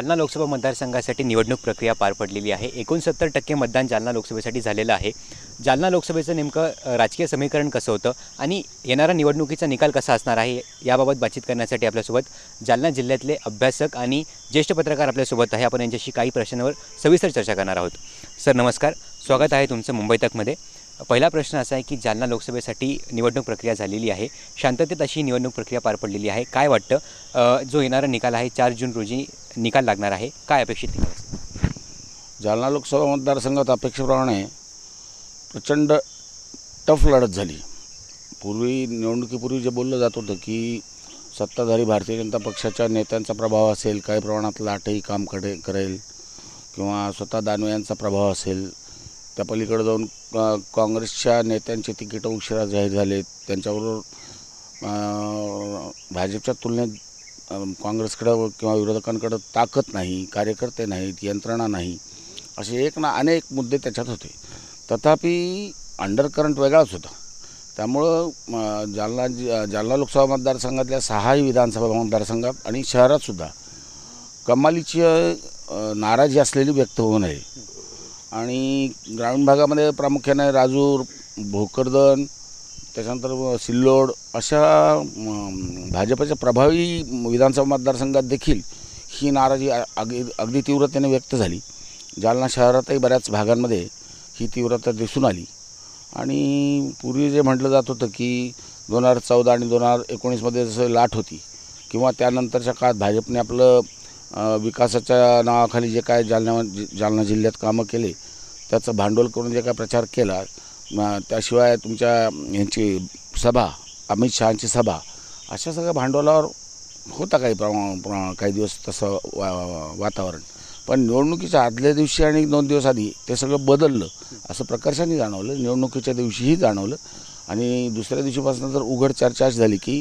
जालना लोकसभा मतदारसंघासाठी निवडणूक प्रक्रिया पार पडलेली आहे. एकोणसत्तर टक्के मतदान जालना लोकसभेसाठी झालेलं आहे. जालना लोकसभेचं नेमकं राजकीय समीकरण कसं होतं आणि येणारा निवडणुकीचा निकाल कसा असणार आहे याबाबत बातचीत करण्यासाठी आपल्यासोबत जालना जिल्ह्यातले अभ्यासक आणि ज्येष्ठ पत्रकार आपल्यासोबत आहे. आपण यांच्याशी काही प्रश्नांवर सविस्तर चर्चा करणार आहोत. सर नमस्कार. स्वागत आहे तुमचं मुंबई तकमध्ये. पहिला प्रश्न असा आहे की जालना लोकसभेसाठी निवडणूक प्रक्रिया झालेली आहे. शांततेत अशी निवडणूक प्रक्रिया पार पडलेली आहे. काय वाटतं? जो येणारा निकाल आहे चार जून रोजी निकाल लागणार आहे. काय अपेक्षित निकाल जालना लोकसभा मतदारसंघात अपेक्षेप्रमाणे प्रचंड टफ लढत झाली. पूर्वी निवडणुकीपूर्वी जे बोललं जात होतं की सत्ताधारी भारतीय जनता पक्षाच्या नेत्यांचा प्रभाव असेल काही प्रमाणात लाटही कामकडे करेल किंवा स्वतः दानवे यांचा प्रभाव असेल त्या पलीकडे जाऊन काँग्रेसच्या नेत्यांचे तिकीटं उशिरा जाहीर झाले त्यांच्याबरोबर भाजपच्या तुलनेत काँग्रेसकडं किंवा विरोधकांकडं ताकद नाही कार्यकर्ते नाहीत यंत्रणा नाही असे एक ना अनेक मुद्दे त्याच्यात होते. तथापि अंडरकरंट वेगळाच होता. त्यामुळं जालना जालना लोकसभा मतदारसंघातल्या सहाही विधानसभा मतदारसंघात आणि शहरातसुद्धा कमालीची नाराजी असलेली व्यक्त होऊ नये. आणि ग्रामीण भागामध्ये प्रामुख्याने राजूर भोकरदन त्याच्यानंतर सिल्लोड अशा भाजपच्या प्रभावी विधानसभा मतदारसंघात देखील ही नाराजी अगदी अगदी तीव्रतेने व्यक्त झाली. जालना शहरातही बऱ्याच भागांमध्ये ही तीव्रता दिसून आली. आणि पूर्वी जे म्हटलं जात होतं की दोन हजार चौदा आणि दोन हजार एकोणीसमध्ये जसं लाट होती किंवा त्यानंतरच्या काळात भाजपने आपलं विकासाच्या नावाखाली जे काय जालना जालना जिल्ह्यात कामं केले त्याचं भांडवल करून जे काय प्रचार केला त्याशिवाय तुमच्या यांची सभा अमित शहाची सभा अशा सगळ्या भांडवलावर होता काही प्रमा प्र- काही दिवस तसं वा वातावरण. पण निवडणुकीच्या आदल्या दिवशी आणि दोन दिवस आधी ते सगळं बदललं असं प्रकर्षाने जाणवलं. निवडणुकीच्या दिवशीही जाणवलं. आणि दुसऱ्या दिवशीपासून तर उघड चर्चा अशी झाली की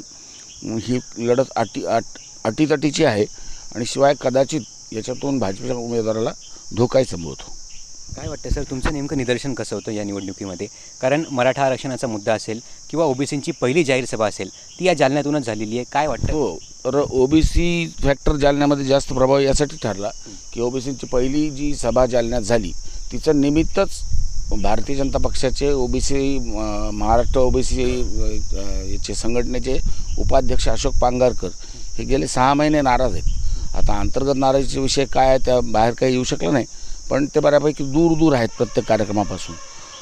ही लढत अटी अट अटीतटीची आहे. आणि शिवाय कदाचित याच्यातून भाजपच्या उमेदवाराला धोकाही संभवतो. काय वाटतं सर तुमचं नेमकं निदर्शन कसं होतं या निवडणुकीमध्ये? कारण मराठा आरक्षणाचा मुद्दा असेल किंवा ओबीसींची पहिली जाहीर सभा असेल ती या जालन्यातूनच झालेली आहे. काय वाटतं? हो तर ओबीसी फॅक्टर जालन्यामध्ये जास्त प्रभाव यासाठी ठरला की ओबीसीची पहिली जी सभा जालन्यात झाली तिचं निमित्तच भारतीय जनता पक्षाचे ओबीसी महाराष्ट्र ओबीसी याचे संघटनेचे उपाध्यक्ष अशोक पांगारकर हे गेले सहा महिने नाराज आहेत. आता अंतर्गत नाराजीचे विषय काय आहे त्या बाहेर काही येऊ शकलं नाही पण ते बऱ्यापैकी दूर दूर आहेत प्रत्येक कार्यक्रमापासून.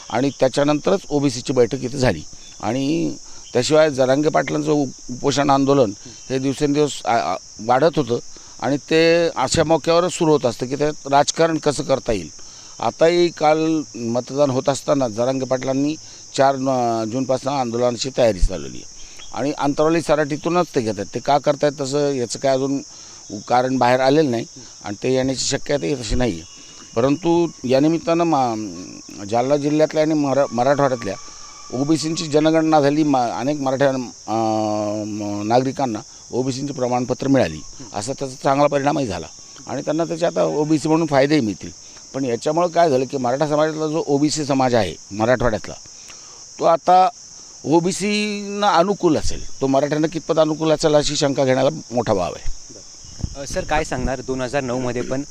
आणि त्याच्यानंतरच ओबीसीची बैठक इथे झाली. आणि त्याशिवाय जरांगे पाटलांचं उपोषण आंदोलन हे दिवसेंदिवस वाढत होतं आणि ते अशा मौक्यावरच सुरू होत असतं की त्यात राजकारण कसं करता येईल. आताही काल मतदान होत असताना जरांगे पाटलांनी चार जूनपासून आंदोलनाची तयारी चालवली आहे. आणि अंतरावली सराटीतूनच ते घेतात. ते का करतायत तसं याचं काय अजून कारण बाहेर आलेलं नाही आणि ते येण्याची शक्यताही तशी नाही आहे परंतु या निमित्तानं मा जालना जिल्ह्यातल्या आणि मरा मराठवाड्यातल्या ओबीसींची जनगणना झाली. मा अनेक मराठा नागरिकांना ओबीसींची प्रमाणपत्र मिळाली. असा त्याचा चांगला परिणामही झाला. आणि त्यांना त्याचे आता ओबीसी म्हणून फायदेही मिळतील. पण याच्यामुळं काय झालं की मराठा समाजातला जो ओबीसी समाज आहे मराठवाड्यातला तो आता ओबीसींना अनुकूल असेल. तो मराठ्यांना कितपत अनुकूल असेल अशी शंका घेण्याला मोठा भाव आहे. सर काय सांगणार? दोन हजार नऊमध्ये पण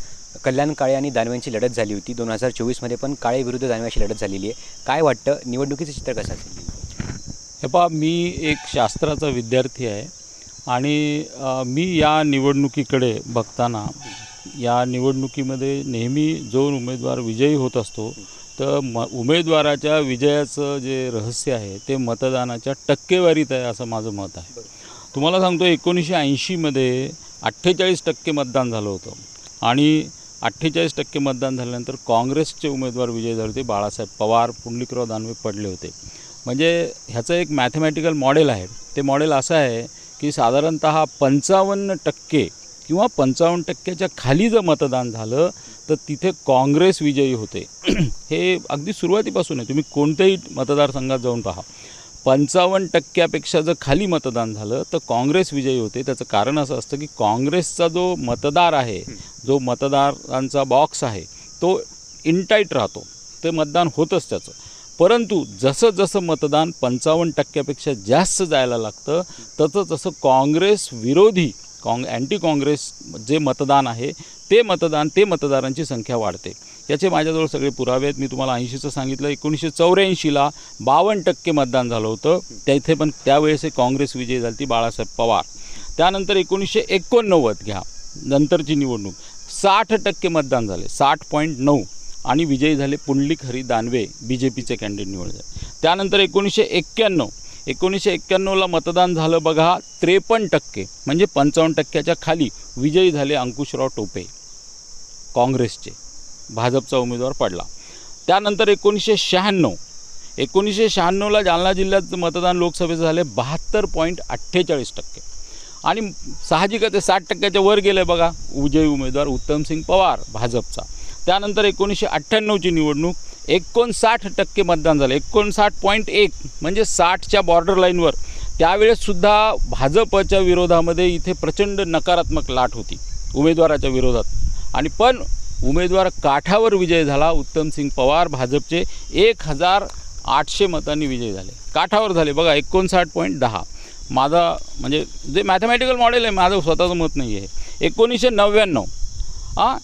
कल्याण काळे आणि दानवेंची लढत झाली होती. दोन हजार चोवीसमध्ये पण काळे विरुद्ध दानवेची लढत झालेली आहे. काय वाटतं? निवडणुकीचं चित्र कसं असेल? हे पहा मी एक शास्त्राचा विद्यार्थी आहे आणि मी या निवडणुकीकडे बघताना या निवडणुकीमध्ये नेहमी जो उमेदवार विजयी होत असतो तर म उमेदवाराच्या विजयाचं जे रहस्य आहे ते मतदानाच्या टक्केवारीत आहे असं माझं मत आहे. तुम्हाला सांगतो एकोणीसशे ऐंशीमध्ये अठ्ठेचाळीस टक्के मतदान झालं होतं. आणि अठ्ठेचाळीस टक्के मतदान झाल्यानंतर काँग्रेसचे उमेदवार विजय झाले होते बाळासाहेब पवार पुंडलिकराव दानवे पडले होते. म्हणजे ह्याचं एक मॅथमॅटिकल मॉडेल आहे. ते मॉडेल असं आहे की साधारणत पंचावन्न टक्के किंवा पंचावन्न टक्क्याच्या खाली जर मतदान झालं तर तिथे काँग्रेस विजयी होते. हे अगदी सुरुवातीपासून आहे. तुम्ही कोणत्याही मतदारसंघात जाऊन पहा. पंचावन्न टक्क्यापेक्षा जर खाली मतदान झालं तर काँग्रेस विजयी होते. त्याचं कारण असं असतं की काँग्रेसचा जो मतदार आहे जो मतदारांचा बॉक्स आहे तो इनटाईट राहतो. ते मतदान होतंच त्याचं. परंतु जसं जसं मतदान पंचावन्न टक्क्यापेक्षा जास्त जायला लागतं तसं तसं काँग्रेस विरोधी काँग अँटी काँग्रेस जे मतदान आहे ते मतदान ते मतदारांची संख्या वाढते. याचे माझ्याजवळ सगळे पुरावे आहेत. मी तुम्हाला ऐंशीचं सांगितलं. एकोणीसशे चौऱ्याऐंशीला बावन्न टक्के मतदान झालं होतं. तेथे पण त्यावेळेस हे काँग्रेस विजयी झाली ती बाळासाहेब पवार. त्यानंतर एकोणीसशे एकोणनव्वद घ्या. नंतरची निवडणूक. साठ टक्के मतदान झाले. साठ पॉईंट नऊ. आणि विजयी झाले पुंडलिक हरी दानवे बी जे पीचे कॅन्डिडेट निवडले त्यानंतर एकोणीसशे एक्क्याण्णव. एकोणीसशे एक्क्याण्णवला मतदान झालं बघा त्रेपन्न टक्के. म्हणजे पंचावन्न टक्क्याच्या खाली विजयी झाले अंकुशराव टोपे काँग्रेसचे. भाजपचा उमेदवार पडला. त्यानंतर एकोणीसशे शहाण्णव एकोणीसशे शहाण्णवला जालना जिल्ह्यात मतदान लोकसभेचं झाले बहात्तर पॉईंट अठ्ठेचाळीस टक्के. आणि साहजिकच ते साठ टक्क्याच्या वर गेले बघा विजयी उमेदवार उत्तमसिंग पवार भाजपचा. त्यानंतर एकोणीसशे अठ्ठ्याण्णवची निवडणूक एकोणसाठ टक्के मतदान झालं. एकोणसाठ पॉईंट एक म्हणजे साठच्या बॉर्डर लाईनवर त्यावेळेससुद्धा भाजपच्या विरोधामध्ये इथे प्रचंड नकारात्मक लाट होती उमेदवाराच्या विरोधात. आणि पण उमेदवार काठावर विजय झाला. उत्तमसिंग पवार भाजपचे एक हजार आठशे मतांनी विजय झाले. काठावर झाले. बघा एकोणसाठ पॉईंट दहा. माझा म्हणजे जे मॅथमॅटिकल मॉडेल आहे माझं स्वतःचं मत नाही आहे एकोणीसशे नव्याण्णव. हां?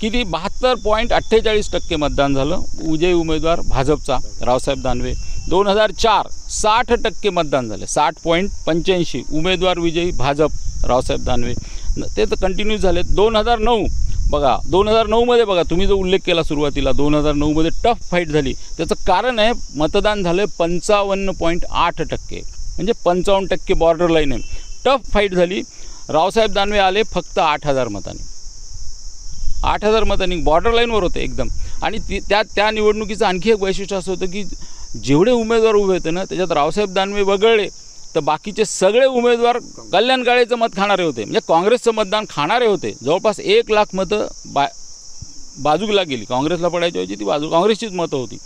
किती? बहात्तर पॉईंट अठ्ठेचाळीस टक्के मतदान झालं. विजयी उमेदवार भाजपचा रावसाहेब दानवे. दोन हजार चार साठ टक्के मतदान झाले. साठ पॉईंट पंच्याऐंशी. उमेदवार विजयी भाजप रावसाहेब दानवे. ते तर कंटिन्यू झाले दोन हजार नऊ बघा दोन हजार नऊमध्ये बघा तुम्ही जो उल्लेख केला सुरुवातीला दोन हजार नऊमध्ये टफ फाईट झाली. त्याचं कारण आहे मतदान झालं पंचावन्न पॉईंट आठ टक्के. म्हणजे पंचावन्न टक्के बॉर्डर लाईन आहे. टफ फाईट झाली. रावसाहेब दानवे आले फक्त आठ हजार मतांनी. आठ हजार मतांनी बॉर्डर लाईनवर होते एकदम. आणि ती त्या त्या निवडणुकीचं आणखी एक वैशिष्ट्य असं होतं की जेवढे उमेदवार उभे होते ना त्याच्यात रावसाहेब दानवे वगळले. तर बाकीचे सगळे उमेदवार कल्याण काळेचं मत खाणारे होते. म्हणजे काँग्रेसचं मतदान खाणारे होते. जवळपास एक लाख मतं बा बाजूला गेली. काँग्रेसला पडायची होती ती बाजू काँग्रेसचीच मतं होती.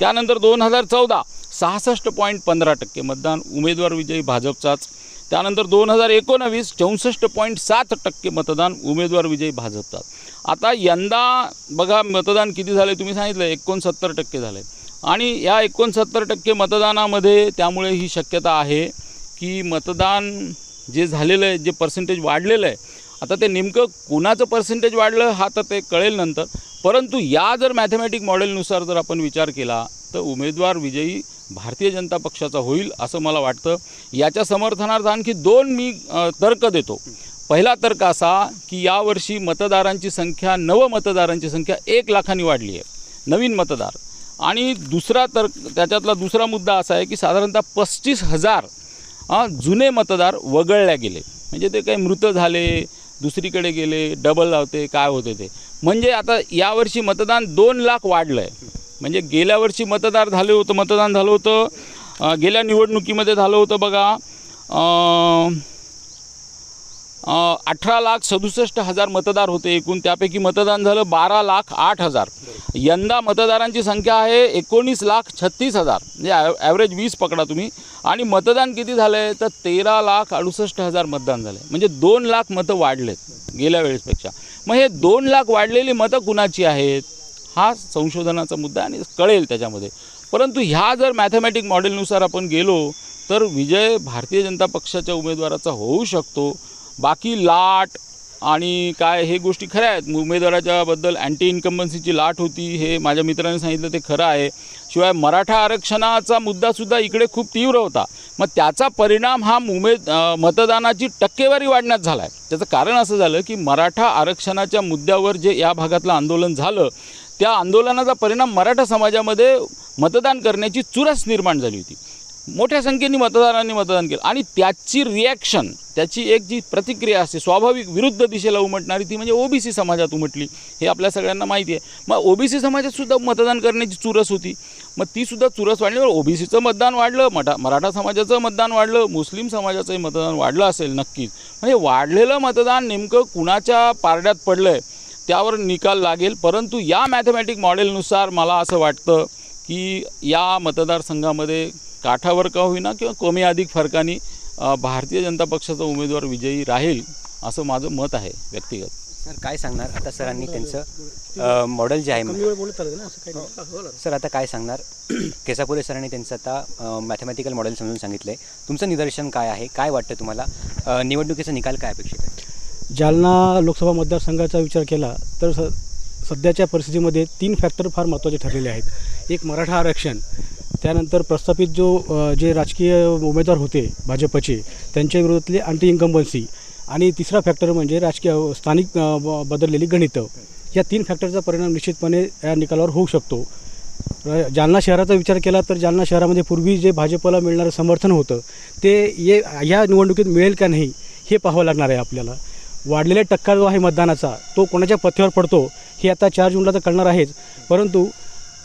त्यानंतर दोन हजार चौदा सहासष्ट पॉईंट पंधरा टक्के मतदान उमेदवार विजयी भाजपचाच. त्यानंतर दोन हजार एकोणावीस चौसष्ट पॉईंट सात टक्के मतदान उमेदवार विजयी भाजपचाच. आता यंदा बघा मतदान किती झाले तुम्ही सांगितलं एकोणसत्तर टक्के झाले आणि या एकोणसत्तर टक्के मतदानामध्ये त्यामुळे ही शक्यता आहे. की मतदान जे झालेलं आहे जे पर्सेंटेज वाढलेलं आहे आता ते नेमकं कोणाचं पर्सेंटेज वाढलं हा तर ते कळेल नंतर. परंतु या जर मॅथमॅटिक मॉडेलनुसार जर आपण विचार केला तर उमेदवार विजयी भारतीय जनता पक्षाचा होईल असं मला वाटतं. याच्या समर्थनार्थ आणखी दोन मी तर्क देतो. पहिला तर्क असा की यावर्षी मतदारांची संख्या नव मतदारांची संख्या एक लाखांनी वाढली आहे. नवीन मतदार. आणि दुसरा तर्क त्याच्यातला दुसरा मुद्दा असा आहे की साधारणतः पस्तीस हजार जुने मतदार वगळल्या गेले. म्हणजे ते काही मृत झाले दुसरीकडे गेले डबल लावते काय होते ते. म्हणजे आता यावर्षी मतदान दोन लाख वाढलं आहे म्हणजे गेल्या वर्षी मतदार झाले होतं मतदान झालं होतं. गेल्या निवडणुकीमध्ये झालं होतं बघा. अठरा लाख सदुसष्ट हजार मतदार होते एकूण. त्यापैकी मतदान झालं बारा लाख आठ हजार. यंदा मतदारांची संख्या आहे एकोणीस लाख छत्तीस हजार. म्हणजे ॲव ॲव्हरेज वीस पकडा तुम्ही. आणि मतदान किती झालं आहे तर तेरा लाख अडुसष्ट हजार मतदान झालं आहे म्हणजे दोन लाख मतं वाढलेत गेल्या वेळेसपेक्षा. मग हे दोन लाख वाढलेली मतं कुणाची आहेत? हा संशोधनाचा मुद्दा आणि कळेल त्याच्यामध्ये. परंतु ह्या जर मॅथमॅटिक मॉडेलनुसार आपण गेलो तर विजय भारतीय जनता पक्षाच्या उमेदवाराचा होऊ शकतो. बाकी लाट आणि काय हे गोष्टी खऱ्या आहेत. उमेदवाराच्याबद्दल अँटी इन्कम्बन्सीची लाट होती हे माझ्या मित्राने सांगितलं ते खरं आहे. शिवाय मराठा आरक्षणाचा मुद्दासुद्धा इकडे खूप तीव्र होता. मग त्याचा परिणाम हा उमेद मतदानाची टक्केवारी वाढण्यात झाला आहे त्याचं कारण असं झालं की मराठा आरक्षणाच्या मुद्द्यावर जे या भागातलं आंदोलन झालं त्या आंदोलनाचा परिणाम मराठा समाजामध्ये मतदान करण्याची चुरस निर्माण झाली होती. मोठ्या संख्येने मतदारांनी मतदान केलं. आणि त्याची रिॲक्शन त्याची एक जी प्रतिक्रिया असते स्वाभाविक विरुद्ध दिशेला उमटणारी ती म्हणजे ओबीसी समाजात उमटली. हे आपल्या सगळ्यांना माहिती आहे. मग ओबीसी समाजात सुद्धा मतदान करण्याची चुरस होती. मग ती सुद्धा चुरस वाढली. ओबीसीचं मतदान वाढलं मठा मराठा समाजाचं मतदान वाढलं मुस्लिम समाजाचंही मतदान वाढलं असेल नक्कीच. म्हणजे वाढलेलं मतदान नेमकं कुणाच्या पारड्यात पडलं आहे त्यावर निकाल लागेल. परंतु या मॅथमॅटिक मॉडेलनुसार मला असं वाटतं की या मतदारसंघामध्ये काठावर का होईना किंवा कमी अधिक फरकाने भारतीय जनता पक्षाचा उमेदवार विजयी राहील असं माझं मत आहे व्यक्तिगत. सर काय सांगणार आता सरांनी त्यांचं मॉडेल जे आहे सर आता काय सांगणार? केसापुरे सरांनी त्यांचं आता मॅथमॅटिकल मॉडेल समजून सांगितलं आहे तुमचं निदर्शन काय आहे? काय वाटतं तुम्हाला? निवडणुकीचा निकाल काय अपेक्षित आहे? जालना लोकसभा मतदारसंघाचा विचार केला तर स सध्याच्या परिस्थितीमध्ये तीन फॅक्टर फार महत्त्वाचे ठरलेले आहेत. एक मराठा आरक्षण त्यानंतर प्रस्थापित जो जे राजकीय उमेदवार होते भाजपचे त्यांच्या विरोधातली अँटी इन्कम्बन्सी आणि तिसरा फॅक्टर म्हणजे राजकीय स्थानिक ब- बदललेली गणितं. या तीन फॅक्टरचा परिणाम निश्चितपणे या निकालावर होऊ शकतो. जालना शहराचा विचार केला तर जालना शहरामध्ये पूर्वी जे भाजपला मिळणारं समर्थन होतं ते ये ह्या निवडणुकीत मिळेल का नाही हे पाहावं लागणार आहे आपल्याला. वाढलेला टक्का जो आहे मतदानाचा तो कोणाच्या पथ्यावर पडतो हे आता चार जूनला तर कळणार आहेच. परंतु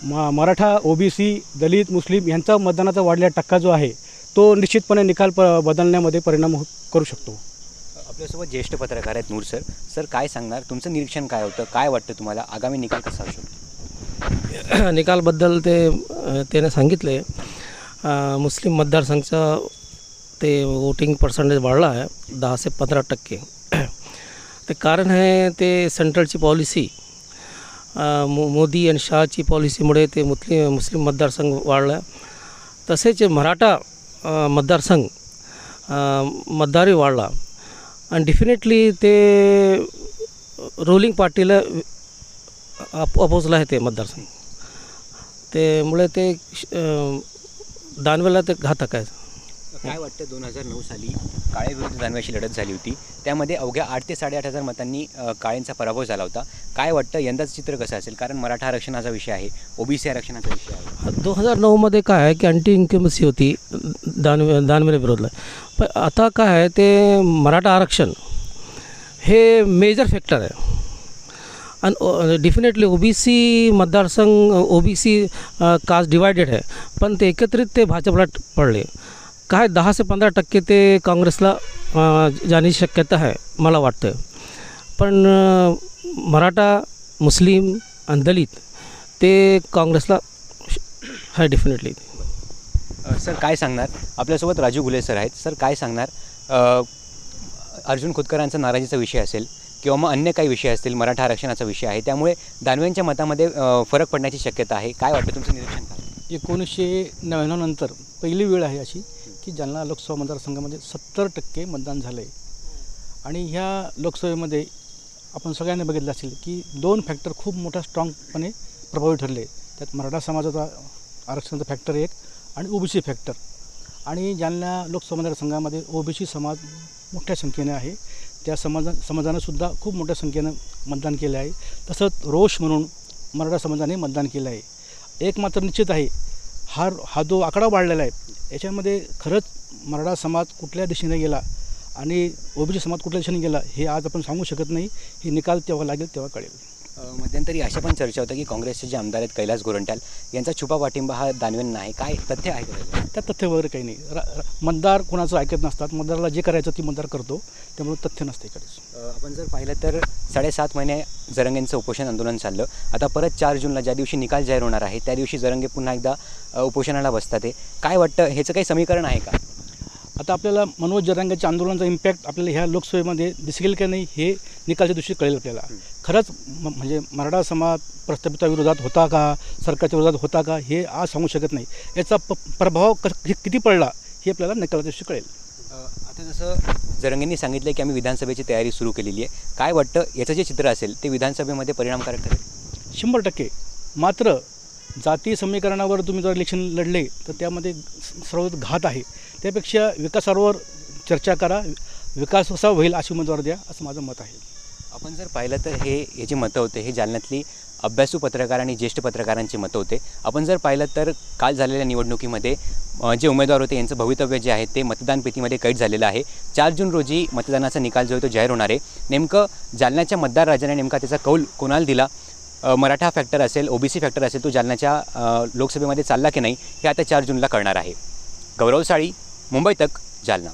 म मराठा ओबीसी दलित मुस्लिम यांचा मतदानाचा वाढलेला टक्का जो आहे तो निश्चितपणे निकाल प बदलण्यामध्ये परिणाम हो करू शकतो. आपल्यासोबत ज्येष्ठ पत्रकार आहेत नूर सर. सर काय सांगणार? तुमचं निरीक्षण काय होतं? काय वाटतं तुम्हाला? आगामी निकाल कसा असू शकतो? निकालबद्दल ते त्याने सांगितले. मुस्लिम मतदारसंघचा ते वोटिंग पर्सेंटेज वाढला आहे दहा ते पंधरा टक्के. ते कारण आहे ते सेंट्रलची पॉलिसी मो मोदी आणि शहाची पॉलिसीमुळे ते मुस्लिम मुस्लिम मतदारसंघ वाढला. तसेच मराठा मतदारसंघ मतदारही वाढला. आणि डेफिनेटली ते रोलिंग पार्टीला अप अपोजला आहे ते मतदारसंघ. त्यामुळे ते दानवेला ते घातक आहे काय वाटतं दोन हजार नऊ साली? काळे विरुद्ध दानव्याची लढत झाली होती. त्यामध्ये अवघ्या आठ ते साडेआठ हजार मतांनी काळेंचा पराभव झाला होता. काय वाटतं यंदाचं चित्र कसं असेल? कारण मराठा आरक्षणाचा विषय आहे ओबीसी आरक्षणाचा विषय आहे. दोन हजार नऊमध्ये काय आहे की अँटी इन्कमसी होती दानवे दानवेला विरोधला. पण आता काय आहे ते मराठा आरक्षण हे मेजर फॅक्टर आहे. आणि डेफिनेटली ओबीसी मतदारसंघ ओबीसी कास्ट डिवायडेड आहे. पण ते एकत्रित ते भाजपला पडले. काय दहा ते पंधरा टक्के ते काँग्रेसला जाण्याची शक्यता आहे मला वाटतं पण मराठा मुस्लिम आणि दलित ते काँग्रेसला आहे डेफिनेटली सर काय सांगणार? आपल्यासोबत राजू गुले सर आहेत. सर काय सांगणार? अर्जुन खोतकरांचा नाराजीचा विषय असेल किंवा मग अन्य काही विषय असतील मराठा आरक्षणाचा विषय आहे त्यामुळे दानवेंच्या मतामध्ये फरक पडण्याची शक्यता आहे. काय वाटतं तुमचं निरीक्षण? काय एकोणीसशे नव्याण्णव नंतर पहिली वेळ आहे अशी. की जालना लोकसभा मतदारसंघामध्ये सत्तर टक्के मतदान झालं आहे आणि ह्या लोकसभेमध्ये आपण सगळ्यांनी बघितलं असेल की दोन फॅक्टर खूप मोठा स्ट्रॉंगपणे प्रभावी ठरले. त्यात मराठा समाजाचा आरक्षणाचा फॅक्टर एक आणि ओबीसी फॅक्टर आणि जालना लोकसभा मतदारसंघामध्ये ओबीसी समाज मोठ्या संख्येने आहे. त्या समाजा समाजानंसुद्धा खूप मोठ्या संख्येनं मतदान केलं आहे. तसंच रोष म्हणून मराठा समाजाने मतदान केलं आहे. एक मात्र निश्चित आहे हा हा जो आकडा वाढलेला आहे याच्यामध्ये खरंच मराठा समाज कुठल्या दिशेने गेला आणि ओबीसी समाज कुठल्या दिशेने गेला हे आज आपण सांगू शकत नाही. हे निकाल तेव्हा लागेल तेव्हा कळेल. मध्यंतरी अशा पण चर्चा होत्या की काँग्रेसचे जे आमदार आहेत कैलास गोरंट्याल यांचा छुपा पाठिंबा हा दानवेंना आहे. काय तथ्य आहे का? त्यात तथ्य वगैरे काही नाही. रा रा- मतदार कोणाचं ऐकत नसतात. मतदाराला जे करायचं ती मतदार करतो. त्यामुळे तथ्य नसते कधीच अ, आपण जर पाहिलं तर साडेसात महिने जरंगेंचं उपोषण आंदोलन चाललं. आता परत चार जूनला ज्या दिवशी निकाल जाहीर होणार आहे त्या दिवशी जरंगे पुन्हा एकदा अ, उपोषणाला बसतात आहे काय वाटतं? ह्याचं काही समीकरण आहे का? आता आपल्याला मनोज जरांगाच्या आंदोलनाचा इम्पॅक्ट आपल्याला ह्या लोकसभेमध्ये दिसेल का नाही हे निकालच्या दिवशी कळेल आपल्याला. खरंच म- म्हणजे मराठा समाज प्रस्थापिताविरोधात होता का? सरकारच्या विरोधात होता का? हे आज सांगू शकत नाही. याचा प प्रभाव क किती पडला हे आपल्याला दिवशी कळेल. आता जसं जरंगेंनी सांगितलं की आम्ही विधानसभेची तयारी सुरू केलेली आहे. काय वाटतं याचं जे चित्र असेल ते विधानसभेमध्ये परिणामकारक ठरेल? शंभर टक्के. मात्र जाती समीकरणावर तुम्ही जर इलेक्शन लढले तर त्यामध्ये सर्व घात आहे. त्यापेक्षा विकासावर चर्चा करा. विकास कसा होईल अशी उमेदवार द्या असं माझं मत आहे. आपण जर पाहिलं तर हे याची मतं होते हे जालन्यातली अभ्यासू पत्रकार आणि ज्येष्ठ पत्रकारांची मतं होते. आपण जर पाहिलं तर काल झालेल्या निवडणुकीमध्ये जे उमेदवार होते यांचं भवितव्य जे आहे ते मतदान पेटीमध्ये कैद झालेलं आहे. चार जून रोजी मतदानाचा निकाल जो आहे तो जाहीर होणार आहे. नेमकं जालन्याच्या मतदार राजाने नेमका त्याचा कौल कोणाला दिला? मराठा फॅक्टर असेल ओबीसी फॅक्टर असेल तो जालन्याच्या लोकसभेमध्ये चालला की नाही हे आता चार जूनला कळणार आहे. गौरव साळी मुंबई तक जालना.